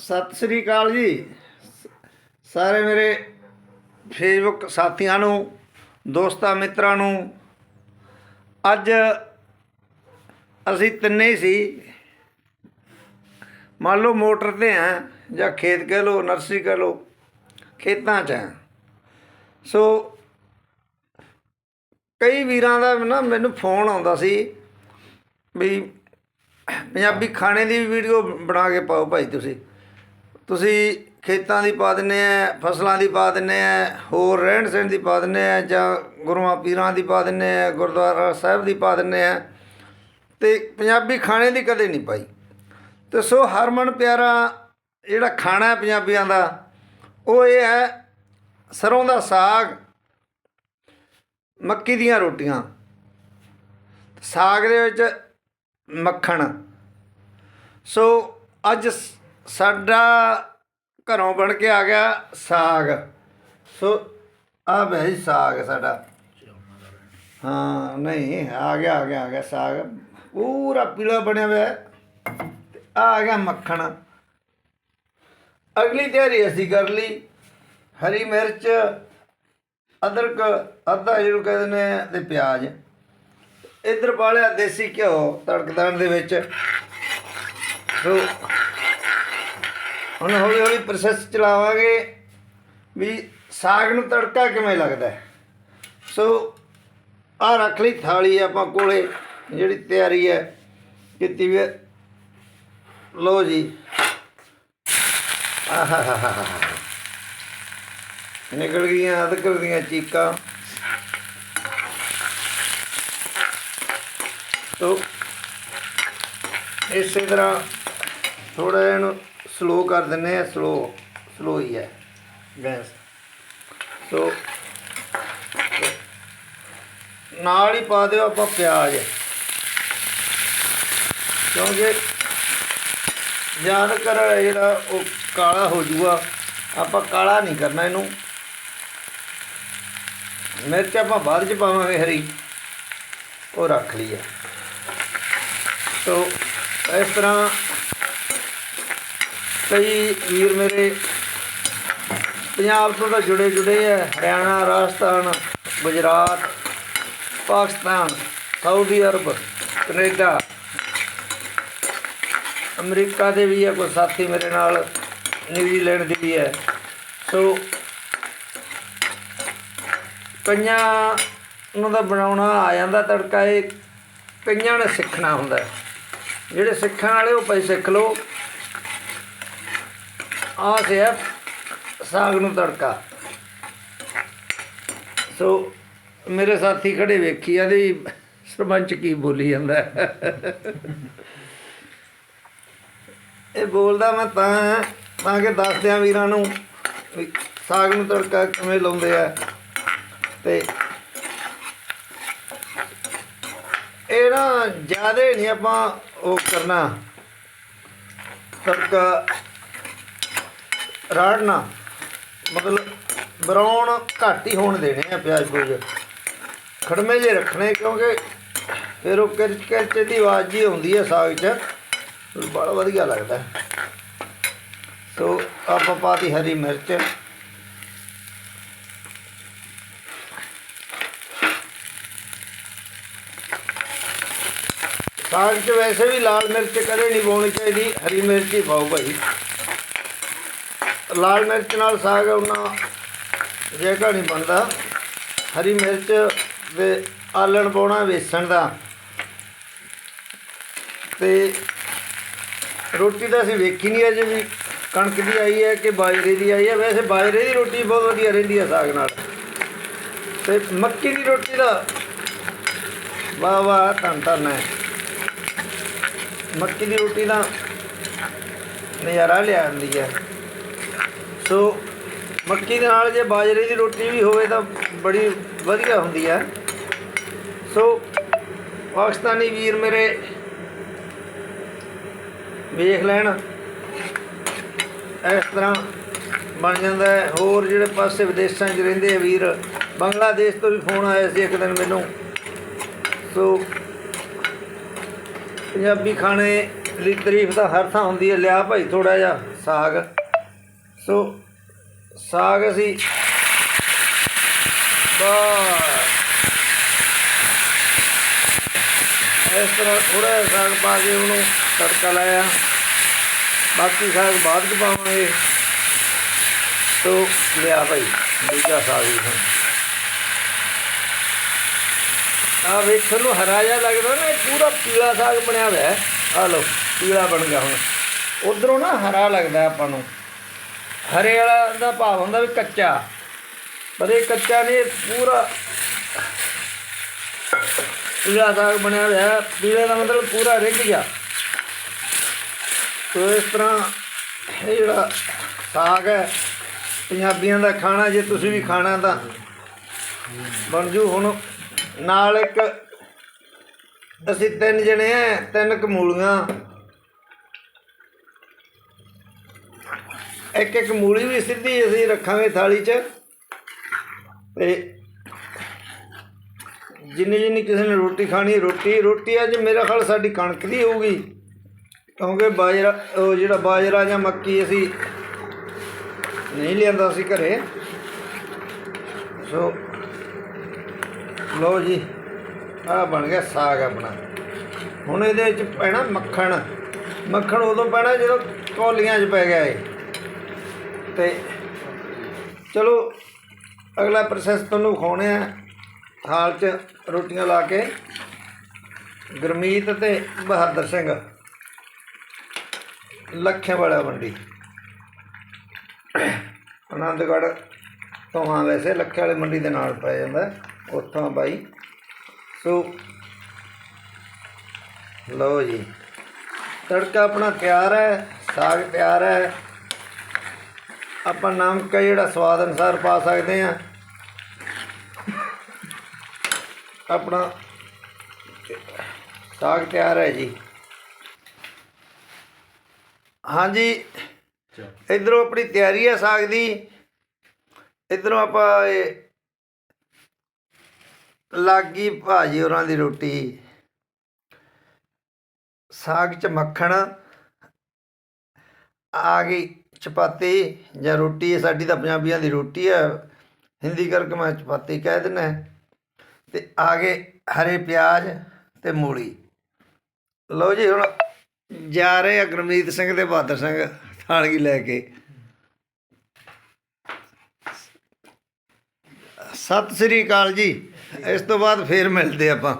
ਸਤਿ ਸ੍ਰੀ ਅਕਾਲ ਜੀ। ਸਾਰੇ ਮੇਰੇ ਫੇਸਬੁੱਕ ਸਾਥੀਆਂ ਨੂੰ, ਦੋਸਤਾਂ ਮਿੱਤਰਾਂ ਨੂੰ, ਅੱਜ ਅਸੀਂ ਤਿੰਨੇ ਸੀ। ਮੰਨ ਲਓ ਮੋਟਰ ਤੇ ਆ, ਜਾਂ ਖੇਤ ਕਹਿ ਲਓ, ਨਰਸਰੀ ਕਹਿ ਲਓ, ਖੇਤਾਂ 'ਚ ਆ। ਸੋ ਕਈ ਵੀਰਾਂ ਦਾ ਨਾ ਮੈਨੂੰ ਫੋਨ ਆਉਂਦਾ ਸੀ ਵੀ ਪੰਜਾਬੀ ਖਾਣੇ ਦੀ ਵੀਡੀਓ ਬਣਾ ਕੇ ਪਾਓ ਭਾਈ ਤੁਸੀਂ। ਤੁਸੀਂ ਖੇਤਾਂ ਦੀ ਪਾ ਦਿੰਦੇ ਆ, ਫਸਲਾਂ ਦੀ ਪਾ ਦਿੰਦੇ ਆ, ਹੋਰ ਰਹਿਣ ਸਹਿਣ ਦੀ ਪਾ ਦਿੰਦੇ ਆ ਜਾਂ ਗੁਰੂਆਂ ਪੀਰਾਂ ਦੀ ਪਾ ਦਿੰਦੇ ਆ, ਗੁਰਦੁਆਰਾ ਸਾਹਿਬ ਦੀ ਪਾ ਦਿੰਦੇ ਆ, ਤੇ ਪੰਜਾਬੀ ਖਾਣੇ ਦੀ ਕਦੇ ਨਹੀਂ ਪਾਈ। ਤੇ ਸੋ ਹਰਮਨ ਪਿਆਰਾ ਜਿਹੜਾ ਖਾਣਾ ਹੈ ਪੰਜਾਬੀਆਂ ਦਾ, ਉਹ ਇਹ ਹੈ ਸਰੋਂ ਦਾ ਸਾਗ, ਮੱਕੀ ਦੀਆਂ ਰੋਟੀਆਂ। ਸਾਗ ਦੇ ਵਿੱਚ ਮੱਖਣ। ਸੋ ਅੱਜ ਸ- ਸਾਡਾ ਘਰੋਂ ਬਣ ਕੇ ਆ ਗਿਆ ਸਾਗ। ਸੋ, ਆ ਬਈ ਸਾਗ ਸਾਡਾ। ਹਾਂ, ਨਹੀਂ, ਆ ਗਿਆ ਆ ਗਿਆ ਆ ਗਿਆ ਸਾਗ। ਪੂਰਾ ਪੀਲਾ ਬਣਿਆ ਹੋਇਆ ਹੈ। ਤੇ ਆ ਗਿਆ ਮੱਖਣ। ਅਗਲੀ ਤਿਆਰੀ ਅਸੀਂ ਕਰ ਲਈ। ਹਰੀ ਮਿਰਚ, ਅਦਰਕ, ਅੱਧਾ ਜਿਹਨੂੰ ਕਹਿੰਦੇ ਨੇ ਤੇ ਪਿਆਜ਼। ਇਧਰ ਪਾਲਿਆ ਦੇਸੀ ਘਿਓ ਤੜਕਦਾਨ ਦੇ ਵਿੱਚ। ਸੋ ਹੁਣ ਹੌਲੀ ਹੌਲੀ ਪ੍ਰੋਸੈਸ ਚਲਾਵਾਂਗੇ ਵੀ ਸਾਗ ਨੂੰ ਤੜਕਾ ਕਿਵੇਂ ਲੱਗਦਾ ਸੋ ਆ ਰੱਖ ਲਈ ਥਾਲੀ ਆਪਾਂ ਕੋਲੇ, ਜਿਹੜੀ ਤਿਆਰੀ ਹੈ, ਕੀਤੀ ਵੀ ਹੈ। ਲਓ ਜੀ। ਆਹਾਹਾਹਾ ਨਿਕਲ ਗਈਆਂ ਅਦਕਰ ਦੀਆਂ ਚੀਕਾਂ। ਤੋ ਇਸੇ ਤਰ੍ਹਾਂ ਥੋੜਾ ਇਹਨੂੰ ਸਲੋ ਕਰ ਦਿੰਨੇ ਆ ਸਲੋ ਸਲੋ ਹੀ ਹੈ, ਗੈਸ। ਸੋ ਨਾਲ ਹੀ ਪਾ ਦਿਓ ਆਪਾਂ ਪਿਆਜ਼। ਕਿਉਂਕਿ ਜ਼ਿਆਦਾਤਰ ਜਿਹੜਾ ਉਹ ਕਾਲਾ ਹੋ ਜੂਗਾ, ਆਪਾਂ ਕਾਲਾ ਨਹੀਂ ਕਰਨਾ ਇਹਨੂੰ। ਮਿਰਚ ਆਪਾਂ ਬਾਅਦ ਚ ਪਾਵਾਂਗੇ ਹਰੀ। ਉਹ ਰੱਖ ਲਈ ਹੈ ਸੋ ਇਸ ਤਰ੍ਹਾਂ ਕਈ ਵੀਰ ਮੇਰੇ ਪੰਜਾਬ ਤੋਂ ਤਾਂ ਜੁੜੇ ਜੁੜੇ ਹੈ Haryana, Rajasthan, Gujarat, Pakistan, Saudi Arabia, Canada, America ਦੇ ਵੀ ਹੈ ਕੋਈ ਸਾਥੀ ਮੇਰੇ ਨਾਲ ਨਿਊਜ਼ੀਲੈਂਡ ਦੇ ਵੀ ਹੈ ਸੋ ਕਈਆਂ ਨੂੰ ਤਾਂ ਬਣਾਉਣਾ ਆ ਜਾਂਦਾ ਤੜਕਾ, ਇਹ ਕਈਆਂ ਨੇ ਸਿੱਖਣਾ ਹੁੰਦਾ। ਜਿਹੜੇ ਸਿੱਖਣ ਵਾਲੇ ਉਹ ਭਾਈ ਸਿੱਖ ਲਓ। ਆ ਹੈ ਸਾਗ ਨੂੰ ਤੜਕਾ। ਸੋ, ਮੇਰੇ ਸਾਥੀ ਖੜੇ ਵੇਖੀ ਆ ਵੀ ਸਰਪੰਚ ਕੀ ਬੋਲੀ ਜਾਂਦਾ। ਇਹ ਬੋਲਦਾ ਮੈਂ ਤਾਂ ਤਾਂ ਕਿ ਦੱਸ ਦਿਆਂ ਵੀਰਾਂ ਨੂੰ ਵੀ ਸਾਗ ਨੂੰ ਤੜਕਾ ਕਿਵੇਂ ਲਾਉਂਦੇ ਆ। ਤੇ ਇਹ ਨਾ ਜ਼ਿਆਦਾ ਨਹੀਂ ਆਪਾਂ ਉਹ ਕਰਨਾ। ਤੜਕਾ ਰਾੜਨਾ। ਮਤਲਬ ਬਰਾਉਨ ਘੱਟ ਹੀ ਹੋਣ ਦੇਣੇ ਆ ਪਿਆਜ਼ ਪੂਜ। ਖੜਮੇ ਜੇ ਰੱਖਣੇ, ਕਿਉਂਕਿ ਫਿਰ ਉਹ ਕਿਰਚ ਕਿਰਚ ਦੀ ਆਵਾਜ਼ ਜੀ ਆਉਂਦੀ ਹੈ ਸਾਗ 'ਚ, ਬੜਾ ਵਧੀਆ ਲੱਗਦਾ। ਸੋ ਆਪਾਂ ਪਾਤੀ ਹਰੀ ਮਿਰਚ। ਸਾਗ 'ਚ ਵੈਸੇ ਵੀ ਲਾਲ ਮਿਰਚ ਕਦੇ ਨਹੀਂ ਪਾਉਣੀ ਚਾਹੀਦੀ, ਹਰੀ ਮਿਰਚ ਹੀ ਪਾਓ ਭਾਈ। ਲਾਲ ਮਿਰਚ ਨਾਲ ਸਾਗ ਉਹਨਾਂ ਜੇਗਾ ਨਹੀਂ ਬਣਦਾ, ਹਰੀ ਮਿਰਚ ਦੇ ਆਲਣ ਪਾਉਣਾ ਵੇਸਣ ਦਾ। ਤੇ ਰੋਟੀ ਤਾਂ ਅਸੀਂ ਵੇਖੀ ਨਹੀਂ ਅਜੇ ਵੀ ਕਣਕ ਦੀ ਆਈ ਹੈ ਕਿ ਬਾਜਰੇ ਦੀ ਆਈ ਹੈ। ਵੈਸੇ ਬਾਜਰੇ ਦੀ ਰੋਟੀ ਬਹੁਤ ਵਧੀਆ ਰਹਿੰਦੀ ਹੈ ਸਾਗ ਨਾਲ। ਤੇ ਮੱਕੀ ਦੀ ਰੋਟੀ ਦਾ ਵਾਹ ਵਾਹ ਧੰਨ ਧੰਨ ਹੈ। ਮੱਕੀ ਦੀ ਰੋਟੀ ਦਾ ਨਜ਼ਾਰਾ ਲਿਆ ਆਉਂਦੀ ਹੈ। ਸੋ ਮੱਕੀ ਦੇ ਨਾਲ ਜੇ ਬਾਜਰੇ ਦੀ ਰੋਟੀ ਵੀ ਹੋਵੇ ਤਾਂ ਬੜੀ ਵਧੀਆ ਹੁੰਦੀ ਹੈ। ਸੋ ਪਾਕਿਸਤਾਨੀ ਵੀਰ ਮੇਰੇ, ਵੇਖ ਲੈਣ। ਇਸ ਤਰ੍ਹਾਂ ਬਣ ਜਾਂਦਾ ਹੈ। ਹੋਰ ਜਿਹੜੇ ਪਾਸੇ ਵਿਦੇਸ਼ਾਂ 'ਚ ਰਹਿੰਦੇ ਆ ਵੀਰ, ਬੰਗਲਾਦੇਸ਼ ਤੋਂ ਵੀ ਫੋਨ ਆਇਆ ਸੀ ਇੱਕ ਦਿਨ ਮੈਨੂੰ। ਸੋ ਪੰਜਾਬੀ ਖਾਣੇ ਦੀ ਤਾਰੀਫ ਤਾਂ ਹਰ ਥਾਂ ਹੁੰਦੀ ਹੈ। ਲਿਆ ਭਾਈ ਥੋੜਾ ਜਿਹਾ ਸਾਗ। ਸੋ ਸਾਗ ਅਸੀਂ ਬਸ। ਇਸ ਤਰ੍ਹਾਂ ਥੋੜਾ ਜਿਹਾ ਸਾਗ ਪਾ ਕੇ ਉਹਨੂੰ ਤੜਕਾ ਲਾਇਆ। ਬਾਕੀ ਸਾਗ ਬਾਅਦ ਚ ਪਾਵਾਂਗੇ। ਸੋ ਲਿਆ ਭਾਈ, ਦੂਜਾ ਸਾਗ ਵੀ ਆ ਵੇਖਣ ਨੂੰ ਹਰਾ ਜਿਹਾ ਲੱਗਦਾ ਨਾ ਪੂਰਾ ਪੀਲਾ ਸਾਗ ਬਣਿਆ ਹੋਇਆ ਹੈ। ਆ ਲਓ, ਪੀਲਾ ਬਣ ਗਿਆ ਹੁਣ। ਉਧਰੋਂ ਨਾ ਹਰਾ ਲੱਗਦਾ ਆਪਾਂ ਨੂੰ। ਹਰੇ ਵਾਲਾ ਦਾ ਭਾਵ ਹੁੰਦਾ ਵੀ ਕੱਚਾ। ਪਰ ਇਹ ਕੱਚਾ ਨਹੀਂ ਪੂਰਾ ਪੀਲਾ ਸਾਗ ਬਣਿਆ ਹੋਇਆ ਪੀਲੇ ਦਾ ਮਤਲਬ ਪੂਰਾ ਰਿੱਝ ਗਿਆ। ਸੋ ਇਸ ਤਰ੍ਹਾਂ ਇਹ ਜਿਹੜਾ ਸਾਗ ਹੈ, ਪੰਜਾਬੀਆਂ ਦਾ ਖਾਣਾ, ਜੇ ਤੁਸੀਂ ਵੀ ਖਾਣਾ ਤਾਂ ਬਣ ਜੂ। ਹੁਣ ਨਾਲ ਇੱਕ ਅਸੀਂ ਤਿੰਨ ਜਣੇ ਆ, ਤਿੰਨ ਕਮੂਲੀਆਂ। ਇੱਕ ਇੱਕ ਮੂਲੀ ਵੀ ਸਿੱਧੀ ਅਸੀਂ ਰੱਖਾਂਗੇ ਥਾਲੀ 'ਚ। ਤੇ ਜਿੰਨੀ ਜਿੰਨੀ ਕਿਸੇ ਨੇ ਰੋਟੀ ਖਾਣੀ, ਰੋਟੀ ਰੋਟੀ ਅੱਜ ਮੇਰਾ ਖਿਆਲ ਸਾਡੀ ਕਣਕ ਦੀ ਹੋਊਗੀ। ਕਿਉਂਕਿ ਬਾਜਰਾ, ਉਹ ਜਿਹੜਾ ਬਾਜਰਾ ਜਾਂ ਮੱਕੀ ਅਸੀਂ ਨਹੀਂ ਲਿਆਂਦਾ ਸੀ ਘਰੇ। ਸੋ, ਲਓ ਜੀ, ਆਹ ਬਣ ਗਿਆ ਸਾਗ ਆਪਣਾ। ਹੁਣ ਇਹਦੇ ਵਿੱਚ ਪੈਣਾ ਮੱਖਣ। ਮੱਖਣ ਉਦੋਂ ਪੈਣਾ ਜਦੋਂ ਕੌਲੀਆਂ 'ਚ ਪੈ ਗਿਆ ਇਹ। ਤੇ ਚਲੋ, ਅਗਲਾ ਪ੍ਰੋਸੈਸ ਤੁਹਾਨੂੰ ਵਿਖਾਉਣੇ ਆ। ਹਾਲ 'ਚ ਰੋਟੀਆਂ ਲਾ ਕੇ। ਗੁਰਮੀਤ ਤੇ ਬਹਾਦਰ ਸਿੰਘ। ਲੱਖੇ ਵਾਲਾ ਮੰਡੀ। ਆਨੰਦਗੜ੍ਹ ਤੋਂ ਹਾਂ ਵੈਸੇ ਲੱਖੇ ਵਾਲੀ ਮੰਡੀ ਦੇ ਨਾਲ ਪੈ ਜਾਂਦਾ। ਉੱਥੋਂ ਆ ਬਾਈ। ਸੋ, ਲਓ ਜੀ। ਤੜਕਾ ਆਪਣਾ ਤਿਆਰ ਹੈ, ਸਾਗ ਤਿਆਰ ਹੈ। ਆਪਾਂ ਨਮਕ ਹੈ ਜਿਹੜਾ ਸਵਾਦ ਅਨੁਸਾਰ ਪਾ ਸਕਦੇ ਆ ਆਪਣਾ ਸਾਗ ਤਿਆਰ ਹੈ ਜੀ। ਹਾਂਜੀ ਇਧਰੋਂ ਆਪਣੀ ਤਿਆਰੀ ਹੈ ਸਾਗ ਦੀ। ਇਧਰੋਂ ਆਪਾਂ ਇਹ ਲਾਗੀ ਭਾਜੀ ਹੋਰਾਂ ਦੀ ਰੋਟੀ। ਸਾਗ ਚ ਮੱਖਣ ਆ ਗਈ। ਚਪਾਤੀ ਜਾਂ ਰੋਟੀ ਸਾਡੀ ਤਾਂ ਪੰਜਾਬੀਆਂ ਦੀ ਰੋਟੀ ਹੈ ਹਿੰਦੀ ਕਰਕੇ ਮੈਂ ਚਪਾਤੀ ਕਹਿ ਦਿੰਦਾ ਤੇ ਆ ਗਏ ਹਰੇ ਪਿਆਜ਼ ਤੇ ਮੂਲੀ। ਲਓ ਜੀ, ਹੁਣ ਜਾ ਰਹੇ ਆ ਗੁਰਮੀਤ ਸਿੰਘ ਤੇ ਬਹਾਦਰ ਸਿੰਘ ਥਾਲਗੀ ਲੈ ਕੇ। ਸਤਿ ਸ੍ਰੀ ਅਕਾਲ ਜੀ। ਇਸ ਤੋਂ ਬਾਅਦ ਫੇਰ ਮਿਲਦੇ ਆਪਾਂ।